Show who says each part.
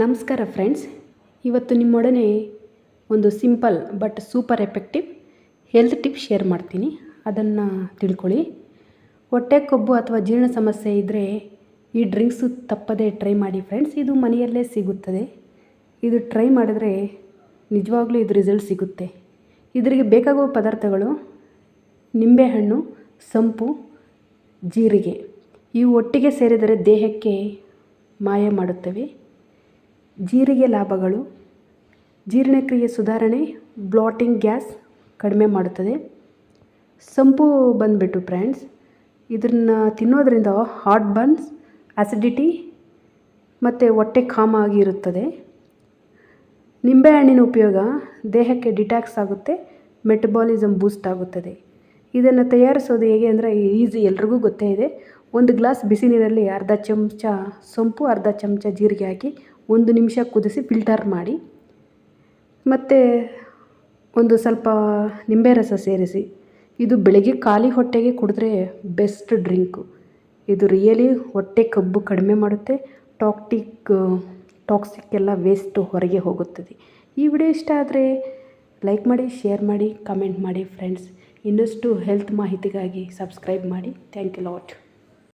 Speaker 1: ನಮಸ್ಕಾರ ಫ್ರೆಂಡ್ಸ್. ಇವತ್ತು ನಿಮ್ಮೊಡನೆ ಒಂದು simple but super effective health tip share ಮಾಡ್ತೀನಿ. ಅದನ್ನು ತಿಳ್ಕೊಳ್ಳಿ. ಹೊಟ್ಟೆ ಕೊಬ್ಬು ಅಥವಾ ಜೀರ್ಣ ಸಮಸ್ಯೆ ಇದ್ದರೆ ಈ ಡ್ರಿಂಕ್ಸು ತಪ್ಪದೇ ಟ್ರೈ ಮಾಡಿ ಫ್ರೆಂಡ್ಸ್. ಇದು ಮನೆಯಲ್ಲೇ ಸಿಗುತ್ತದೆ. ಇದು ಟ್ರೈ ಮಾಡಿದ್ರೆ ನಿಜವಾಗ್ಲೂ ಇದು ರಿಸಲ್ಟ್ ಸಿಗುತ್ತೆ. ಇದರಿಗೆ ಬೇಕಾಗುವ ಪದಾರ್ಥಗಳು ನಿಂಬೆಹಣ್ಣು, ಸಂಪು, ಜೀರಿಗೆ. ಇವು ಒಟ್ಟಿಗೆ ಸೇರಿದರೆ ದೇಹಕ್ಕೆ ಮಾಯ ಮಾಡುತ್ತವೆ. ಜೀರಿಗೆ ಲಾಭಗಳು ಜೀರ್ಣಕ್ರಿಯೆ ಸುಧಾರಣೆ ಬ್ಲಾಟಿಂಗ್ ಗ್ಯಾಸ್ ಕಡಿಮೆ ಮಾಡುತ್ತದೆ. ಸಂಪು ಬಂದುಬಿಟ್ಟು ಫ್ರೆಂಡ್ಸ್ ಇದನ್ನು ತಿನ್ನೋದ್ರಿಂದ ಹಾಟ್ ಬನ್ಸ್ ಆಸಿಡಿಟಿ ಮತ್ತು ಹೊಟ್ಟೆ ಕಾಮ ಆಗಿರುತ್ತದೆ ನಿಂಬೆಹಣ್ಣಿನ ಉಪಯೋಗ ದೇಹಕ್ಕೆ ಡಿಟ್ಯಾಕ್ಸ್ ಆಗುತ್ತೆ ಮೆಟಬಾಲಿಸಮ್ ಬೂಸ್ಟ್ ಆಗುತ್ತದೆ. ಇದನ್ನು ತಯಾರಿಸೋದು ಹೇಗೆ ಅಂದರೆ ಈಸಿ ಎಲ್ರಿಗೂ ಗೊತ್ತೇ ಇದೆ. ಒಂದು ಗ್ಲಾಸ್ ಬಿಸಿ ನೀರಲ್ಲಿ ಅರ್ಧ ಚಮಚ ಸೊಂಪು, ಅರ್ಧ ಚಮಚ ಜೀರಿಗೆ ಹಾಕಿ ಒಂದು ನಿಮಿಷ ಕುದಿಸಿ ಫಿಲ್ಟರ್ ಮಾಡಿ ಮತ್ತು ಒಂದು ಸ್ವಲ್ಪ ನಿಂಬೆ ರಸ ಸೇರಿಸಿ. ಇದು ಬೆಳಗ್ಗೆ ಖಾಲಿ ಹೊಟ್ಟೆಗೆ ಕುಡಿದ್ರೆ ಬೆಸ್ಟ್ ಡ್ರಿಂಕು. ಇದು ರಿಯಲಿ ಹೊಟ್ಟೆ ಕಬ್ಬು ಕಡಿಮೆ ಮಾಡುತ್ತೆ, ಟಾಕ್ಟಿಕ್, ಟಾಕ್ಸಿಕ್ ಎಲ್ಲ ವೇಸ್ಟು ಹೊರಗೆ ಹೋಗುತ್ತದೆ. ಈ ವಿಡಿಯೋ ಇಷ್ಟ ಆದರೆ ಲೈಕ್ ಮಾಡಿ, ಶೇರ್ ಮಾಡಿ, ಕಮೆಂಟ್ ಮಾಡಿ ಫ್ರೆಂಡ್ಸ್. ಇನ್ನಷ್ಟು ಹೆಲ್ತ್ ಮಾಹಿತಿಗಾಗಿ ಸಬ್ಸ್ಕ್ರೈಬ್ ಮಾಡಿ. Thank you lot.